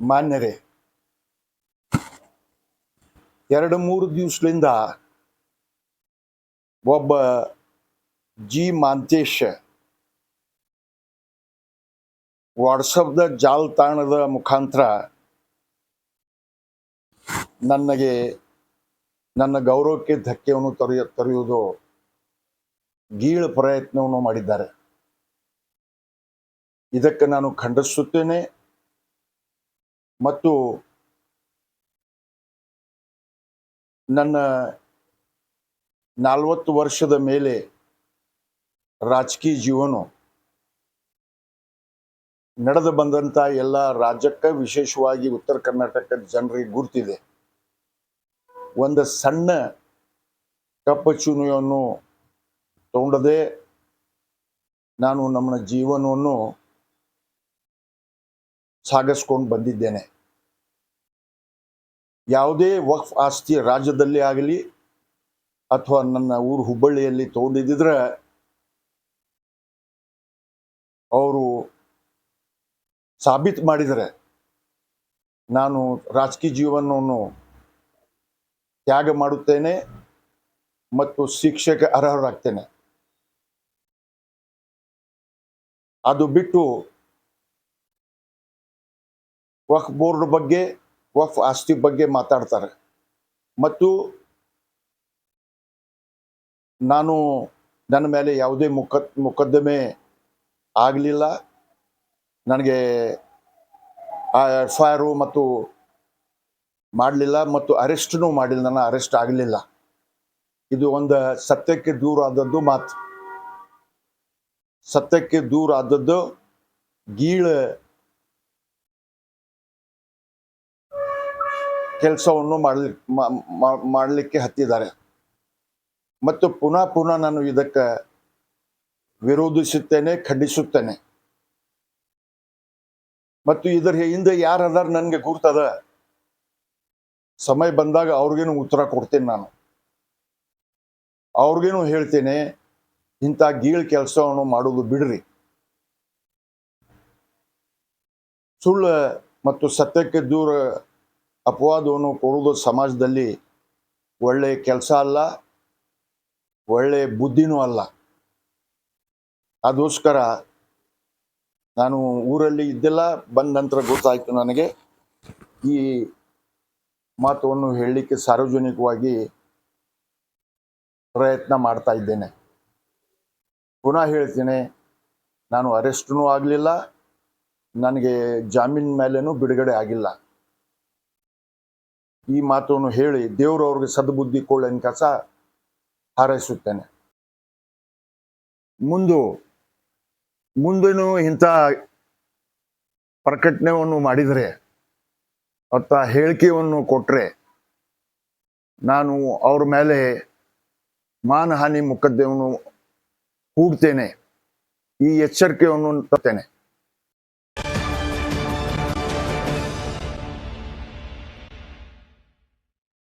ಮಾನ್ಯರೇ, ಎರಡು ಮೂರು ದಿವಸದಿಂದ ಒಬ್ಬ ಜಿ ಮಾಂತೇಶ್ ವಾಟ್ಸಪ್ದ ಜಾಲತಾಣದ ಮುಖಾಂತರ ನನಗೆ ನನ್ನ ಗೌರವಕ್ಕೆ ಧಕ್ಕೆಯನ್ನು ತೊರೆಯ, ತೊರೆಯುವುದು ಗೀಳು ಪ್ರಯತ್ನವನ್ನು ಮಾಡಿದ್ದಾರೆ. ಇದಕ್ಕೆ ನಾನು ಖಂಡಿಸುತ್ತೇನೆ. ಮತ್ತು ನನ್ನ ನಲವತ್ತು ವರ್ಷದ ಮೇಲೆ ರಾಜಕೀಯ ಜೀವನ ನಡೆದು ಬಂದಂಥ ಎಲ್ಲ ರಾಜ್ಯಕ್ಕೆ ವಿಶೇಷವಾಗಿ ಉತ್ತರ ಕರ್ನಾಟಕದ ಜನರಿಗೆ ಗುರ್ತಿದೆ. ಒಂದು ಸಣ್ಣ ಕಪ್ಪ ಚುನಿಯನ್ನು ತಗೊಂಡದೆ ನಾನು ನಮ್ಮ ಜೀವನವನ್ನು ಸಾಗಿಸ್ಕೊಂಡು ಬಂದಿದ್ದೇನೆ. ಯಾವುದೇ ವಕ್ಫ್ ಆಸ್ತಿ ರಾಜ್ಯದಲ್ಲಿ ಆಗಲಿ ಅಥವಾ ನನ್ನ ಊರು ಹುಬ್ಬಳ್ಳಿಯಲ್ಲಿ ತಗೊಂಡಿದ್ದಿದ್ರೆ ಅವರು ಸಾಬೀತು ಮಾಡಿದರೆ ನಾನು ರಾಜಕೀಯ ಜೀವನವನ್ನು ತ್ಯಾಗ ಮಾಡುತ್ತೇನೆ ಮತ್ತು ಶಿಕ್ಷೆಗೆ ಅರ್ಹರಾಗ್ತೇನೆ. ಅದು ಬಿಟ್ಟು ವಕ್ಫ್ ಬೋರ್ಡ್ ಬಗ್ಗೆ, ವಕ್ಫ್ ಆಸ್ತಿ ಬಗ್ಗೆ ಮಾತಾಡ್ತಾರೆ. ಮತ್ತು ನಾನು ನನ್ನ ಮೇಲೆ ಯಾವುದೇ ಮುಖ, ಮೊಕದ್ದಮೆ ಆಗಲಿಲ್ಲ. ನನಗೆ ಆ ಎಫ್ ಐ ಆರು ಮತ್ತು ಮಾಡಲಿಲ್ಲ ಮತ್ತು ಅರೆಸ್ಟ್ನೂ ಮಾಡಿಲ್ಲ, ನನ್ನ ಅರೆಸ್ಟ್ ಆಗಲಿಲ್ಲ. ಇದು ಒಂದು ಸತ್ಯಕ್ಕೆ ದೂರ ಆದದ್ದು ಮಾತು. ಸತ್ಯಕ್ಕೆ ದೂರ ಆದದ್ದು ಗೀಳ ಕೆಲಸವನ್ನು ಮಾಡಲಿ ಮಾಡಲಿಕ್ಕೆ ಹತ್ತಿದ್ದಾರೆ. ಮತ್ತು ಪುನಃ ಪುನಃ ನಾನು ಇದಕ್ಕೆ ವಿರೋಧಿಸುತ್ತೇನೆ, ಖಂಡಿಸುತ್ತೇನೆ. ಮತ್ತು ಇದರ ಹಿಂದೆ ಯಾರು ಅದಾರ ನನಗೆ ಗುರ್ತದ ಸಮಯ ಬಂದಾಗ ಅವ್ರಿಗೇನು ಉತ್ತರ ಕೊಡ್ತೇನೆ ನಾನು. ಅವ್ರಿಗೇನು ಹೇಳ್ತೇನೆ, ಇಂಥ ಗೀಳ್ ಕೆಲಸವನ್ನು ಮಾಡೋದು ಬಿಡ್ರಿ. ಸುಳ್ಳು ಮತ್ತು ಸತ್ಯಕ್ಕೆ ದೂರ ಅಪವಾದವನ್ನು ಕೊಡುವುದು ಸಮಾಜದಲ್ಲಿ ಒಳ್ಳೆಯ ಕೆಲಸ ಅಲ್ಲ ಒಳ್ಳೆಯ ಬುದ್ಧಿನೂ ಅಲ್ಲ. ಅದಕ್ಕೋಸ್ಕರ ನಾನು ಊರಲ್ಲಿ ಇದ್ದೆಲ್ಲ ಬಂದ ನಂತರ ಗೊತ್ತಾಯಿತು ನನಗೆ. ಈ ಮಾತನ್ನು ಹೇಳಲಿಕ್ಕೆ ಸಾರ್ವಜನಿಕವಾಗಿ ಪ್ರಯತ್ನ ಮಾಡ್ತಾ ಇದ್ದೇನೆ. ಪುನಃ ಹೇಳ್ತೀನಿ, ನಾನು ಅರೆಸ್ಟ್ನೂ ಆಗಲಿಲ್ಲ, ನನಗೆ ಜಾಮೀನ್ ಮೇಲೇನೂ ಬಿಡುಗಡೆ ಆಗಿಲ್ಲ. ಈ ಮಾತನ್ನು ಹೇಳಿ ದೇವರು ಅವ್ರಿಗೆ ಸದ್ಬುದ್ಧಿ ಕೊಳ್ಳನ್ ಕಸ ಹಾರೈಸುತ್ತೇನೆ. ಮುಂದು, ಮುಂದಿನ ಇಂಥ ಪ್ರಕಟಣೆಯನ್ನು ಮಾಡಿದರೆ ಅತ್ತ ಹೇಳಿಕೆಯನ್ನು ಕೊಟ್ಟರೆ ನಾನು ಅವ್ರ ಮೇಲೆ ಮಾನಹಾನಿ ಮುಖದ್ದೆವನ್ನು ಹೂಡ್ತೇನೆ, ಈ ಎಚ್ಚರಿಕೆಯನ್ನು ತರ್ತೇನೆ.